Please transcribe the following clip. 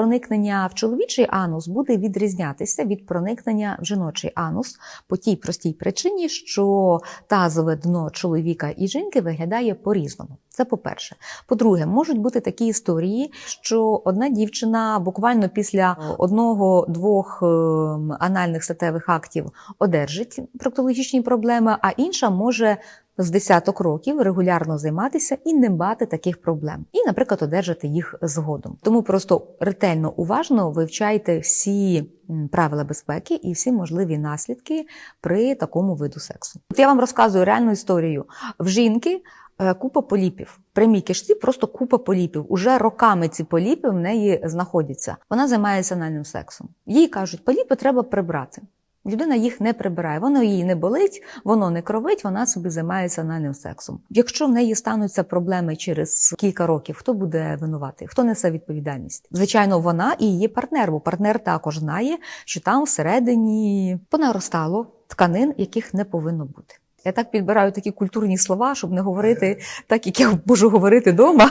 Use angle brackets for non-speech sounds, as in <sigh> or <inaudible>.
Проникнення в чоловічий анус буде відрізнятися від проникнення в жіночий анус по тій простій причині, що тазове дно чоловіка і жінки виглядає по-різному. Це по-перше. По-друге, можуть бути такі історії, що одна дівчина буквально після одного-двох ем, анальних статевих актів одержить проктологічні проблеми, а інша може з десяток років регулярно займатися і не мати таких проблем, і, наприклад, одержати їх згодом. Тому просто ретельно уважно вивчайте всі правила безпеки і всі можливі наслідки при такому виду сексу. От я вам розказую реальну історію. В жінки е, купа поліпів. При мій кишці просто купа поліпів. Уже роками ці поліпи в неї знаходяться. Вона займається анальним сексом. Їй кажуть, поліпи треба прибрати. Людина їх не прибирає, воно їй не болить, воно не кровить, вона собі займається анальним сексом. Якщо в неї стануться проблеми через кілька років, хто буде винуватий? Хто несе відповідальність? Звичайно, вона і її партнер, бо партнер також знає, що там всередині понаростало тканин, яких не повинно бути. Я так підбираю такі культурні слова, щоб не говорити <laughs> так, як я можу говорити вдома.